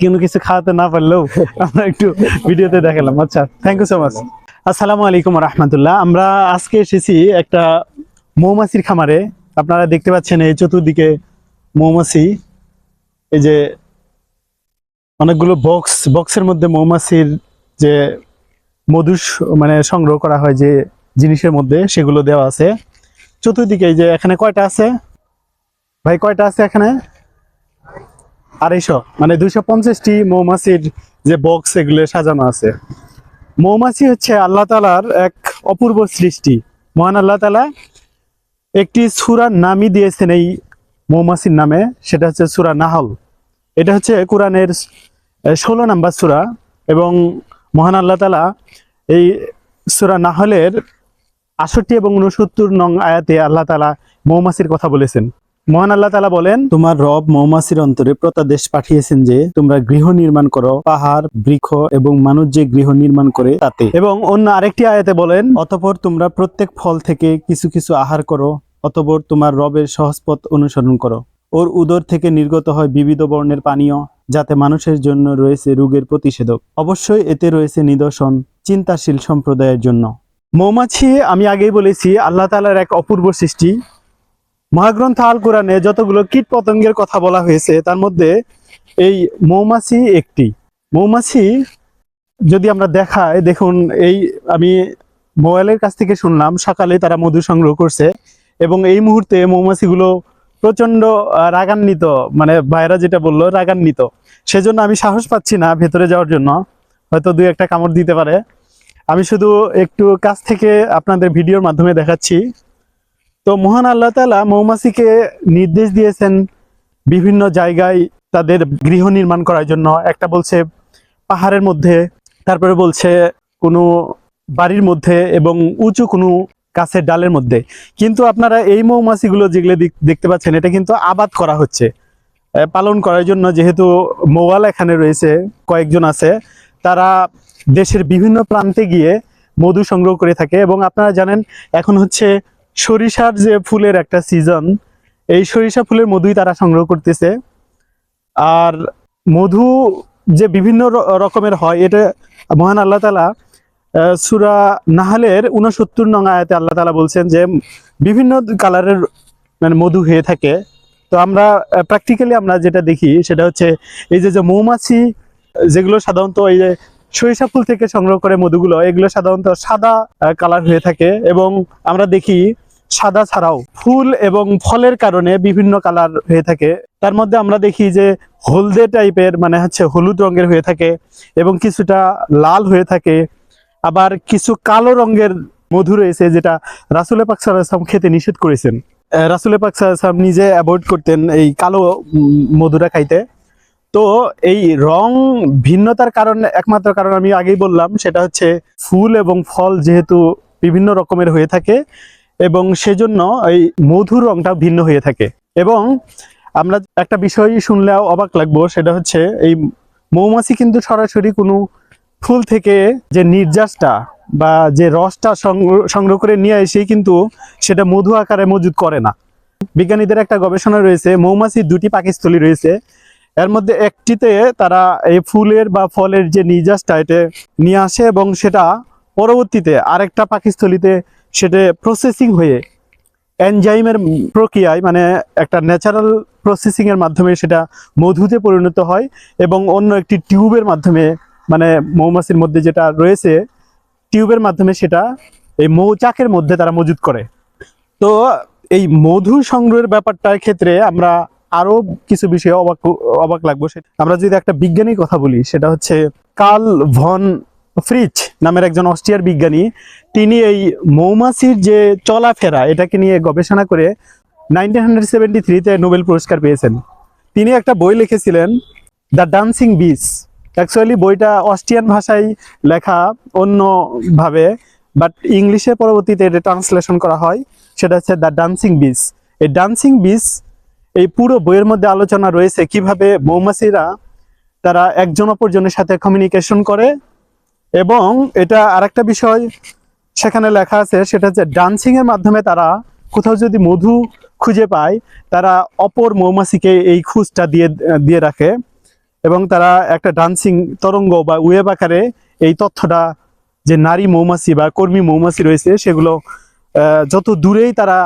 কোনো কিছু খাওয়াতে না পারলেও আমরা একটু ভিডিওতে দেখালাম। আচ্ছা থ্যাংক ইউ সো মাচ আসসালামু আলাইকুম রহমতুল্লাহ আমরা আজকে এসেছি একটা মৌমাছির খামারে। আপনারা দেখতে পাচ্ছেন এই চতুর্দিকে মৌমাছি। এই যে অনেকগুলো বক্স বক্সের মধ্যে মৌমাছির যে মধু মানে সংগ্রহ করা হয় যে জিনিসের মধ্যে সেগুলো দেওয়া আছে। চতুর্দিকে এই যে এখানে কয়টা আছে? ভাই কয়টা আছে এখানে? আড়াইশো। মানে দুইশো পঞ্চাশটি মৌমাছির যে বক্স এগুলো সাজানো আছে। মৌমাছি হচ্ছে আল্লাহ তালার এক অপূর্ব সৃষ্টি। মহান আল্লাহ তালা একটি সুরার নামই দিয়েছেন এই মৌমাছির নামে, সেটা হচ্ছে সুরা নাহল। এটা হচ্ছে কোরআনের ষোলো নাম্বার সুরা এবং মহান আল্লাহ তালা এই সুরা নাহলের আষট্টি এবং উনসত্তর নং আয়াতে আল্লাহ তালা মৌমাছির কথা বলেছেন। মহান আল্লাহ তালা বলেন, তোমার রব মৌমাছির অন্তরে প্রতাদেশ পাঠিয়েছেন যে তোমরা গৃহ নির্মাণ করো, পাহাড়, বৃক্ষ এবং মানুষ যে গৃহ নির্মাণ করে তাতে। এবং অন্য আরেকটি আয়াতে বলেন, অতপর তোমরা প্রত্যেক ফল থেকে কিছু কিছু আহার করো, অতপর তোমার রবের সহজপথ অনুসরণ করো। ওর উদর থেকে নির্গত হয় বিবিধ বর্ণের পানীয়, যাতে মানুষের জন্য রয়েছে রোগের প্রতিষেধক। অবশ্যই এতে রয়েছে নিদর্শন, চিন্তাশীল সম্প্রদায়ের জন্য। মৌমাছি, আমি আগেই বলেছি, আল্লাহ তালার এক অপূর্ব সৃষ্টি। মহাগ্রন্থ আল কোরআনে যতগুলো কীট পতঙ্গের কথা বলা হয়েছে, তার মধ্যে এই মৌমাছি একটি। মৌমাছি যদি আমরা দেখাই, দেখুন, এই আমি মোবাইলের কাছ থেকে শুনলাম, সকালে তারা মধু সংগ্রহ করছে এবং এই মুহূর্তে মৌমাছিগুলো প্রচণ্ড রাগান্বিত মানে ভাইরা যেটা বলল, রাগান্বিত। সেজন্য আমি সাহস পাচ্ছি না ভেতরে যাওয়ার জন্য। হয়তো দুই একটা কামড় দিতে পারে। আমি শুধু একটু কাছ থেকে আপনাদের ভিডিওর মাধ্যমে দেখাচ্ছি। তো মহান আল্লাহ তাআলা মৌমাছিকে নির্দেশ দিয়েছেন বিভিন্ন জায়গায় তাদের গৃহ নির্মাণ করার জন্য। একটা বলছে পাহাড়ের মধ্যে, তারপরে বলছে কোনো বাড়ির মধ্যে এবং উঁচু কোনো গাছের ডালের মধ্যে। কিন্তু আপনারা এই মৌমাছিগুলো যেগুলো দেখ- দেখতে পাচ্ছেন, এটা কিন্তু আবাদ করা হচ্ছে। পালন করার জন্য যেহেতু মৌয়াল এখানে রয়েছে, কয়েকজন আছে, তারা দেশের বিভিন্ন প্রান্তে গিয়ে মধু সংগ্রহ করে থাকে এবং আপনারা জানেন এখন হচ্ছে সরিষার যে ফুলের একটা সিজন এই সরিষা ফুলের মধুই তারা সংগ্রহ করতেছে। আর মধু যে বিভিন্ন রকমের হয়, এটা মহান আল্লাহ তালা সুরা নাহালের উনসত্তর নং আয়াতে আল্লাহ তালা বলছেন যে, বিভিন্ন কালারের মানে মধু হয়ে থাকে। তো আমরা প্র্যাকটিক্যালি আমরা যেটা দেখি, সেটা হচ্ছে এই যে যে মৌমাছি, যেগুলো সাধারণত এই যে সরিষা ফুল থেকে সংগ্রহ করে মধুগুলো, এগুলো সাধারণত সাদা কালার হয়ে থাকে এবং আমরা দেখি সাদা ছাড়াও ফুল এবং ফলের কারণে বিভিন্ন কালার হয়ে থাকে। তার মধ্যে আমরা দেখি যে হলদে টাইপের মানে হচ্ছে হলুদ রঙের হয়ে থাকে এবং কিছুটা লাল হয়ে থাকে। আবার কিছু কালো রঙের মধু রয়েছে যেটা রাসুলে পাক সাল্লাম খেতে নিষেধ করেছেন। রাসুলে পাক সাল্লাম নিজে অ্যাভয়েড করতেন এই কালো মধুরা খাইতে। তো এই রং ভিন্নতার কারণ, একমাত্র কারণ আমি আগেই বললাম, সেটা হচ্ছে ফুল এবং ফল যেহেতু বিভিন্ন রকমের হয়ে থাকে এবং সেজন্য এই মধুর রংটা ভিন্ন হয়ে থাকে। এবং আমরা একটা বিষয় শুনলেও অবাক লাগবো, সেটা হচ্ছে এই মৌমাছি কিন্তু সরাসরি কোনো ফুল থেকে যে নির্যাসটা বা যে রসটা সংগ্রহ- করে নিয়ে এসেই কিন্তু সেটা মধু আকারে মজুদ করে না। বিজ্ঞানীদের একটা গবেষণা রয়েছে মৌমাছির দুটি পাকিস্থলী রয়েছে এর মধ্যে একটিতে তারা এই ফুলের বা ফলের যে নির্যাসটা এটা নিয়ে আসে এবং সেটা পরবর্তীতে আরেকটা পাকিস্থলীতে সেটা প্রসেসিং হয়ে এনজাইমের প্রক্রিয়ায় মানে একটা ন্যাচারাল প্রসেসিং এর মাধ্যমে সেটা মধুতে পরিণত হয় এবং অন্য একটি টিউবের মাধ্যমে মানে মৌমাছির মধ্যে যেটা রয়েছে, টিউবের মাধ্যমে সেটা এই মৌচাকের মধ্যে তারা মজুদ করে। তো এই মধু সংগ্রহের ব্যাপারটার ক্ষেত্রে আমরা আরও কিছু বিষয়ে অবাক অবাক লাগবো সেটা। আমরা যদি একটা বিজ্ঞানীর কথা বলি, সেটা হচ্ছে কার্ল ভন ফ্রিচ নামের একজন অস্ট্রিয়ার বিজ্ঞানী। তিনি এই মৌমাছির যে চলাফেরা, এটাকে নিয়ে গবেষণা করে নাইনটিন হান্ড্রেড সেভেন্টি থ্রিতে নোবেল পুরস্কার পেয়েছেন। তিনি একটা বই লিখেছিলেন, দ্য ডান্সিং বিচ অ্যাকচুয়ালি বইটা অস্ট্রিয়ান ভাষায় লেখা অন্যভাবে, বাট ইংলিশে পরবর্তীতে এটা ট্রান্সলেশন করা হয়। সেটা হচ্ছে দ্য ডান্সিং বিচ এই ডান্সিং বিচ এই পুরো বইয়ের মধ্যে আলোচনা রয়েছে কীভাবে মৌমাছিরা তারা একজন অপরজনের সাথে কমিউনিকেশন করে এবং এটা আরেকটা বিষয় সেখানে লেখা আছে, সেটা হচ্ছে ডান্সিং এর মাধ্যমে তারা কোথাও যদি মধু খুঁজে পায়, তারা অপর মৌমাছিকে এই খুঁজটা দিয়ে দিয়ে রাখে এবং তারা একটা ডান্সিং তরঙ্গ বা ওয়েব আকারে এই তথ্যটা যে নারী মৌমাছি বা কর্মী মৌমাছি রয়েছে, সেগুলো যত দূরেই তারা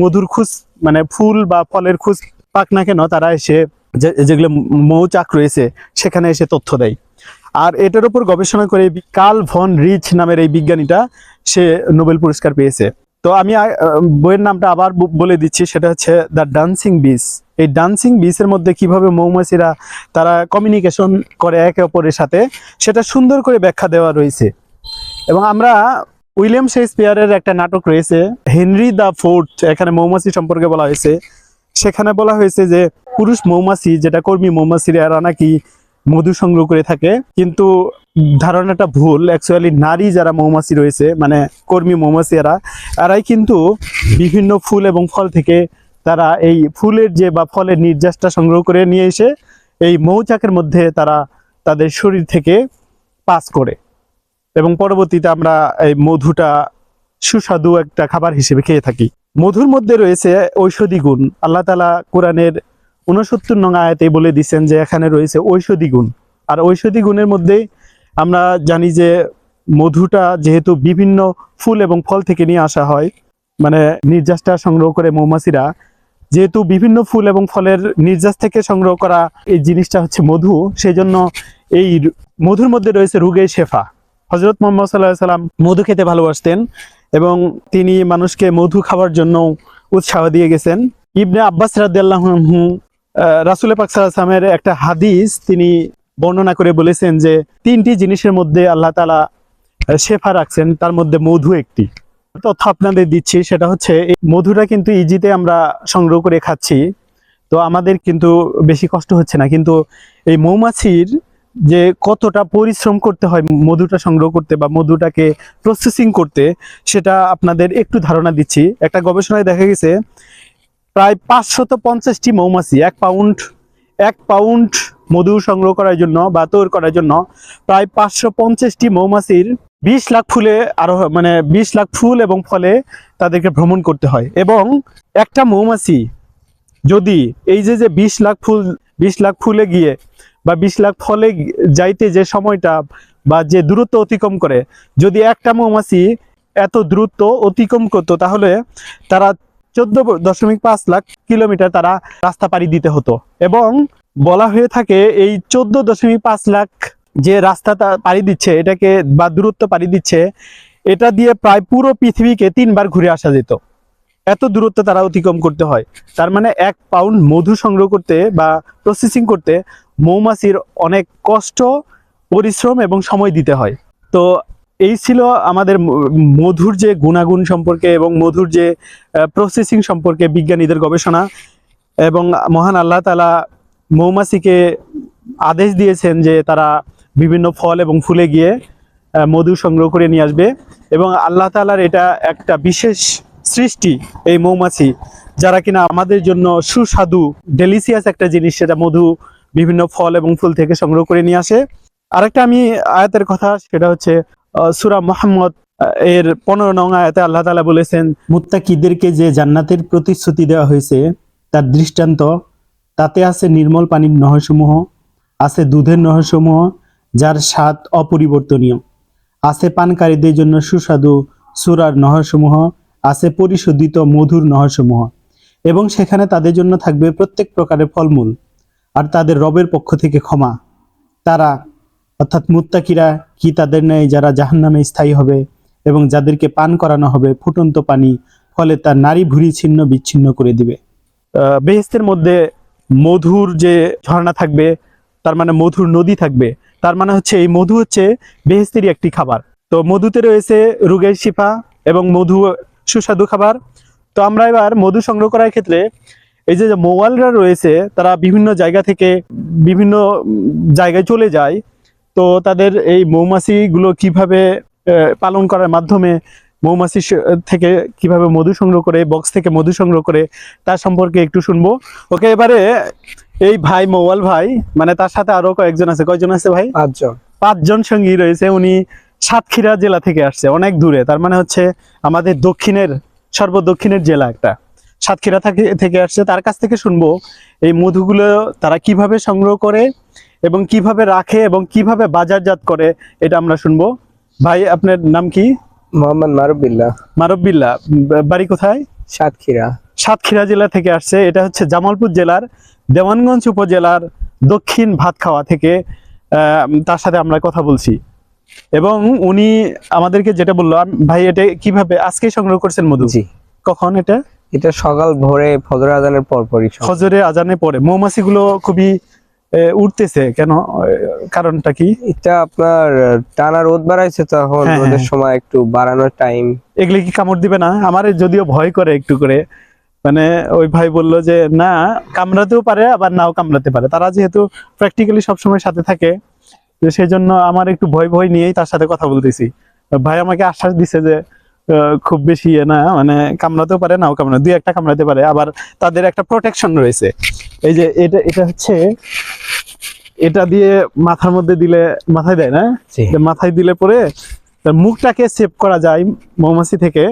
মধুর খুঁজ মানে ফুল বা ফলের খুঁজ পাক না কেন, তারা এসে যেগুলো মৌচাক রয়েছে, সেখানে এসে তথ্য দেয়। আর এটার উপর গবেষণা করে কাল ভন রিচ নামের এই বিজ্ঞানীটা, সে নোবেল পুরস্কার পেয়েছে। তো আমি বইয়ের নামটা আবার বলে দিচ্ছি, সেটা হচ্ছে দ্য ডান্সিং বিস। এই ডান্সিং বিসের মধ্যে কীভাবে মৌমাছিরা, তারা কমিউনিকেশন করে একে অপরের সাথে, সেটা সুন্দর করে ব্যাখ্যা দেওয়া রয়েছে। এবং আমরা উইলিয়াম শেক্সপিয়ারের একটা নাটক রয়েছে, হেনরি দ্য ফোর্থ, এখানে মৌমাছি সম্পর্কে বলা হয়েছে। সেখানে বলা হয়েছে যে, পুরুষ মৌমাছি, যেটা কর্মী মৌমাছিরা এরা নাকি মধু সংগ্রহ করে থাকে, কিন্তু ধারণাটা ভুল। অ্যাকচুয়ালি নারী যারা মৌমাছি রয়েছে মানে কর্মী মৌমাছি এরা, এরাই কিন্তু বিভিন্ন ফুল এবং ফল থেকে তারা এই ফুলের যে বা ফলের নির্যাসটা সংগ্রহ করে নিয়ে এসে এই মৌচাকের মধ্যে তারা তাদের শরীর থেকে পাস করে। এবং পরবর্তীতে আমরা এই মধুটা সুস্বাদু একটা খাবার হিসেবে খেয়ে থাকি। মধুর মধ্যে রয়েছে ঔষধি গুণ। আল্লাহ তালা কোরআনের উনসত্তর নং আয়াতে বলে দিচ্ছেন যে, এখানে রয়েছে ঔষধি গুণ। আর ঔষধি গুণের মধ্যে আমরা জানি যে, মধুটা যেহেতু বিভিন্ন ফুল এবং ফল থেকে নিয়ে আসা হয় মানে নির্যাসটা সংগ্রহ করে মৌমাছিরা, যেহেতু বিভিন্ন ফুল এবং ফলের নির্যাস থেকে সংগ্রহ করা এই জিনিসটা হচ্ছে মধু সেই জন্য এই মধুর মধ্যে রয়েছে রোগের শেফা। হজরত মোহাম্মদ সাল্লাহ সাল্লাম মধু খেতে ভালোবাসতেন এবং তিনি মানুষকে মধু খাওয়ার জন্য উৎসাহ দিয়ে গেছেন। ইবনে আব্বাস রাদিয়াল্লাহু আনহু রাসুল পাক সাল্লামের একটা হাদিস তিনি বর্ণনা করে বলেছেন যে, তিনটি জিনিসের মধ্যে আল্লাহ তালা শেফা রাখছেন, তার মধ্যে মধু একটি। তথ্য আপনাদের দিচ্ছি, সেটা হচ্ছে, এই মধুটা কিন্তু ইজিতে আমরা সংগ্রহ করে খাচ্ছি, তো আমাদের কিন্তু বেশি কষ্ট হচ্ছে না। কিন্তু এই মৌমাছির যে কতটা পরিশ্রম করতে হয় মধুটা সংগ্রহ করতে বা মধুটাকে প্রসেসিং করতে, সেটা আপনাদের একটু ধারণা দিচ্ছি। একটা গবেষণায় দেখা গেছে, প্রায় পাঁচশত পঞ্চাশটি মৌমাছি, এক পাউন্ড এক পাউন্ড মধু সংগ্রহ করার জন্য বা তৈরি করার জন্য প্রায় পাঁচশো পঞ্চাশটি মৌমাছির বিশ লাখ ফুলে আরও মানে বিশ লাখ ফুল এবং ফলে তাদেরকে ভ্রমণ করতে হয়। এবং একটা মৌমাছি যদি এই যে যে বিশ লাখ ফুল, বিশ লাখ ফুলে গিয়ে বা বিশ লাখ ফলে যাইতে যে সময়টা বা যে দূরত্ব অতিক্রম করে, যদি একটা মৌমাছি এত দ্রুত অতিক্রম করতো, তাহলে তারা চোদ্দ দশমিক পাঁচ লাখ কিলোমিটার তারা রাস্তা পাড়ি দিতে হতো। এবং বলা হয়ে থাকে, এই চোদ্দ দশমিক পাঁচ লাখ যে রাস্তাটা পাড়ি দিচ্ছে, এটাকে বা দূরত্ব পাড়ি দিচ্ছে, এটা দিয়ে প্রায় পুরো পৃথিবীকে তিনবার ঘুরে আসা যেত। এত দূরত্ব তারা অতিক্রম করতে হয়। তার মানে এক পাউন্ড মধু সংগ্রহ করতে বা প্রসেসিং করতে মৌমাছির অনেক কষ্ট, পরিশ্রম এবং সময় দিতে হয়। তো এই ছিল আমাদের মধুর যে গুণাগুণ সম্পর্কে এবং মধুর যে প্রসেসিং সম্পর্কে বিজ্ঞানীদের গবেষণা এবং মহান আল্লাহ তালা মৌমাছিকে আদেশ দিয়েছেন যে তারা বিভিন্ন ফল এবং ফুলে গিয়ে মধু সংগ্রহ করে নিয়ে আসবে এবং আল্লাহ তালার এটা একটা বিশেষ সৃষ্টি এই মৌমাছি, যারা কিনা আমাদের জন্য সুস্বাদু ডেলিসিয়াস একটা জিনিস, সেটা মধু বিভিন্ন ফল এবং ফুল থেকে সংগ্রহ করে নিয়ে আসে। আরেকটা আমি আয়াতের কথা, সেটা হচ্ছে সুরা মোহাম্মদ এর পনেরো নং আয়াতে আল্লাহ তালা বলেছেন, মুত্তাকিদেরকে যে জান্নাতের প্রতিশ্রুতি দেওয়া হয়েছে, তার দৃষ্টান্ত, তাতে আছে নির্মল পানির নহরসমূহ, আছে দুধের নহরসমূহ, যার স্বাদ অপরিবর্তনীয়। আছে পানকারীদের জন্য সুস্বাদু সুরার নহরসমূহ, আছে পরিশোধিত মধুর নহরসমূহ। এবং সেখানে তাদের জন্য থাকবে প্রত্যেক প্রকারের ফলমূল। আর তাদের রবের পক্ষ থেকে ক্ষমা। তারা, অর্থাৎ মুত্তাকিরা, কি তাদের নেই যারা জাহান্নামে স্থায়ী হবে এবং যাদেরকে পান করানো হবে ফুটন্ত পানি, ফলে তার নারী ভুঁড়ি ছিন্ন বিচ্ছিন্ন করে দিবে। বেহেস্তের মধ্যে মধুর যে ঝর্ণা থাকবে, তার মানে মধুর নদী থাকবে, তার মানে হচ্ছে এই মধু হচ্ছে বেহেস্তেরই একটি খাবার। তো মধুতে রয়েছে রোগের শিফা এবং মধু সুস্বাদু খাবার। তো আমরা এবার মধু সংগ্রহ করার ক্ষেত্রে এই যে মোয়ালরা রয়েছে তারা বিভিন্ন জায়গা থেকে বিভিন্ন জায়গায় চলে যায়। তো তাদের এই মৌমাছিগুলো কীভাবে পালন করার মাধ্যমে মৌমাছি থেকে কীভাবে মধু সংগ্রহ করে বক্স থেকে মধু সংগ্রহ করে তার সম্পর্কে একটু শুনব। ওকে এবারে এই ভাই মৌয়াল ভাই মানে তার সাথে আরও কয়েকজন আছে। কয়জন আছে ভাই? পাঁচজন। পাঁচজন সঙ্গী রয়েছে। উনি সাতক্ষীরা জেলা থেকে আসছে অনেক দূরে। তার মানে হচ্ছে আমাদের দক্ষিণের সর্বদক্ষিণের জেলা একটা। সাতক্ষীরা থেকে থেকে আসছে তার কাছ থেকে শুনব এই মধুগুলো তারা কীভাবে সংগ্রহ করে এবং কীভাবে রাখে এবং কীভাবে বাজারজাত করে এটা আমরা শুনব। ভাই আপনার নাম কি? মোহাম্মদ মারুবিল্লাহ মারব্বিল্লা বা- বাড়ি কোথায়? সাতক্ষীরা। সাতক্ষীরা জেলা থেকে আসছে এটা হচ্ছে জামালপুর জেলার দেওয়ানগঞ্জ উপজেলার দক্ষিণ ভাতখাওয়া থেকে তার সাথে আমরা কথা বলছি। এবং উনি আমাদেরকে যেটা বলল ভাই এটা কীভাবে আজকে সংগ্রহ করছেন মধু? কখন এটা? এটা সকাল ভোরে ফজর আজানের পর পরই ফজরে আজানে পরে। মৌমাছিগুলো খুবই উঠতেছে কেন? কারণটা কি? এটা আপনার টানা রোদ বাড়াইছে তখন হ্যাঁ, রোদের হ্যাঁ। সময় একটু বাড়ানোর টাইম এগুলি কি কামড় দিবে না? আমার যদিও ভয় করে একটু করে। মানে ওই ভাই বলল যে না কামড়াতেও পারে আবার নাও কামড়াতে পারে। তারা যেহেতু প্র্যাকটিক্যালি সবসময় সাথে থাকে সেই জন্য আমার একটু ভয় ভয় নিয়েই তার সাথে কথা বলতেছি। ভাই আমাকে আশ্বাস দিছে যে খুব বেশি ইয়ে না মানে কামড়াতেও পারে নাও কামড়া দুই একটা কামড়াতে পারে। আবার তাদের একটা প্রোটেকশন রয়েছে। এই যে এটা এটা হচ্ছে এটা দিয়ে মাথার মধ্যে দিলে মাথায় দেয় না? মাথায় দিলে পরে মুখটাকে সেভ করা যায় মৌমাছি থেকে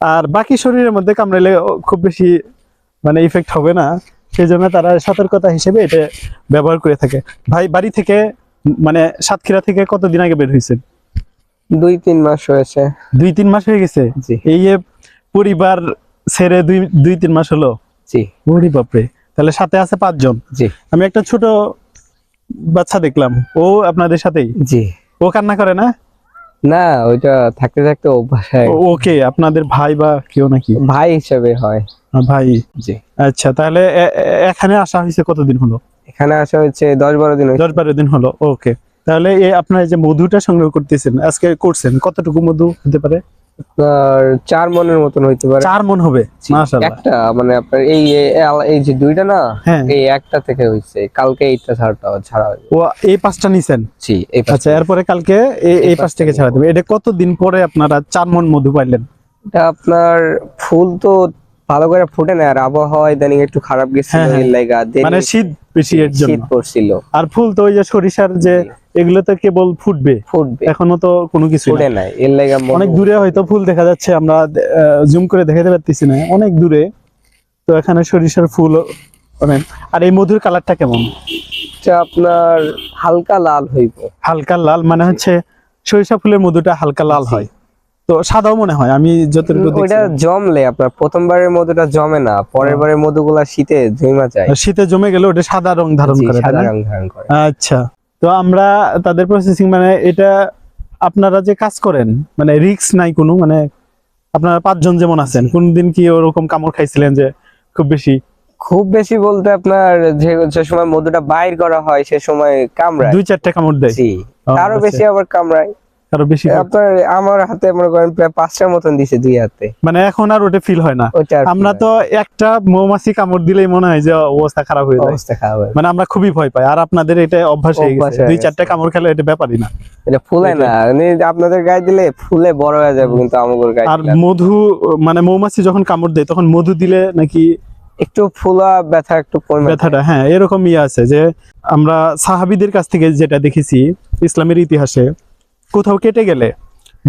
আর বাকি শরীরের মধ্যে কামড়াইলে খুব বেশি মানে ইফেক্ট হবে না। সেই জন্য তারা সতর্কতা হিসেবে এটা ব্যবহার করে থাকে। ভাই বাড়ি থেকে মানে সাতক্ষীরা থেকে কতদিন আগে বের হয়েছেন? দুই তিন মাস হয়েছে। দুই তিন মাস হয়ে গেছে? এই যে পরিবার ছেড়ে দুই দুই তিন মাস হলো? জি। ওরে বাপরে। তাহলে সাথে আছে পাঁচজন? জি। আমি একটা ছোট বাচ্চা দেখলাম। ও আপনাদের সাথেই? জি। ও কান্না করে না? না ওইটা থাকতে থাকতে অভ্যাস ওকে আপনাদের ভাই বা কেউ নাকি? ভাই হিসেবে হয়। ভাই? জি। আচ্ছা তাহলে এখানে আসা হয়েছে কতদিন হলো? এখানে আসা হয়েছে দশ বারো দিন। দশ বারো দিন হলো ওকে। তাহলে এই আপনার যে মধুটা সংগ্রহ করতেছেন আজকে করছেন কতটুকু মধু হতে পারে? আপনার চার মনের মতন হইতে পারে। চার মন হবে একটা মানে আপনার এই এই- যে দুইটা না হ্যাঁ। এই একটা থেকে হইছে কালকে এইটা ছাড়টা ছাড়া হইবে। ও এই পাঁচটা নিছেন? জি এই আচ্ছা এরপরে কালকে এই- এই পাঁচ থেকে ছাড়া দেবে। এটা কতদিন পরে আপনারা চার মন মধু পাইলেন? এটা আপনার ফুল তো ভালো করে ফুটে না আর আবহাওয়া ইদানিং একটু খারাপ গেছিল হ্যাঁ, হ্যাঁ। মানে শীত বেশি এর জন্য। শীত পড়ছিল। আর ফুল তো ওই যে সরিষার যে এগুলো তো কেবল ফুটবে। ফুটবে। এখনও তো কোনো কিছু ফুটে নাই এর লাগা অনেক দূরে হয়তো ফুল দেখা যাচ্ছে আমরা জুম করে দেখাতে পারতেছি না। অনেক দূরে। তো এখানে সরিষার ফুল অনেক আর এই মধুর কালারটা কেমন? আপনার হালকা লাল হইব। হালকা লাল মানে হচ্ছে সরিষা ফুলের মধুটা হালকা লাল হয়। তো সাদাও মনে হয় আমি যতটুকু ওইটা জমলে আপনার প্রথমবারের মধুটা জমে না পরের। বারের মধুগুলা শীতে জমা যায়। শীতে জমে গেলে ওটা সাদা রং ধারণ করে সাদা রং ধারণ করে। আচ্ছা। তো আমরা তাদের প্রসেসিং মানে এটা আপনারা যে কাজ করেন মানে রিক্স নাই কোনো মানে আপনারা পাঁচজন যেমন আছেন কোনদিন কি ওরকম কামড় খাইছিলেন যে খুব বেশি? খুব বেশি বলতে আপনার যে যে সময় মধুটা বাইর করা হয় সে সময় কামড়ায়। দুই চারটা কামড় দেয়। জি ও, আরও আচ্ছা। বেশি আবার কামড়ায়। আরও বেশি আপনার আমার হাতে মনে করেন প্রায় পাঁচটার মতন দিছে দুই হাতে। মানে এখন আর ওটা ফিল হয় না। আমরা তো একটা মৌমাছি কামড় দিলেই মনে হয় যে অবস্থা খারাপ হয়ে যায়। অবস্থা খারাপ মানে আমরা খুবই ভয় পাই। আর আপনাদের এটা অভ্যাস হয়ে গেছে। দুই চারটা কামড় খেলে এটা ব্যাপারই না। এটা ফুলে না। মানে আপনাদের গায়ে দিলে ফুলে বড় হয়ে যাবে কিন্তু আমাদের গায়ে আর মধু মানে মৌমাছি যখন কামড় দেয় তখন মধু দিলে নাকি একটু ফুলা ব্যথা একটু কমে ব্যথাটা হ্যাঁ এরকম ইয়ে আছে যে আমরা সাহাবিদের কাছ থেকে যেটা দেখেছি ইসলামের ইতিহাসে কোথাও কেটে গেলে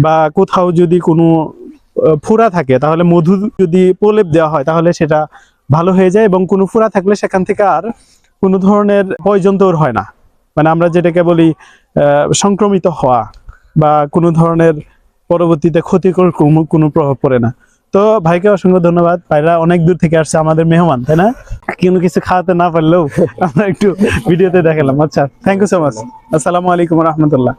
বা কোথাও যদি কোনো ফুরা থাকে, তাহলে মধু যদি প্রলেপ দেওয়া হয়, তাহলে সেটা ভালো হয়ে যায় এবং কোনো ফোড়া থাকলে সেখান থেকে আর কোনো ধরনের পয়জন হয় না। মানে আমরা যেটাকে বলি সংক্রমিত হওয়া বা কোনো ধরনের পরবর্তীতে ক্ষতিকর কোনো প্রভাব পড়ে না। তো ভাইকে অসংখ্য ধন্যবাদ। ভাইরা অনেক দূর থেকে আসছে, আমাদের মেহমান, তাই না? কোনো কিছু খাওয়াতে না পারলেও আমরা একটু ভিডিওতে দেখালাম। আচ্ছা থ্যাংক ইউ সো মাচ আসসালামু আলাইকুম রহমতুল্লাহ।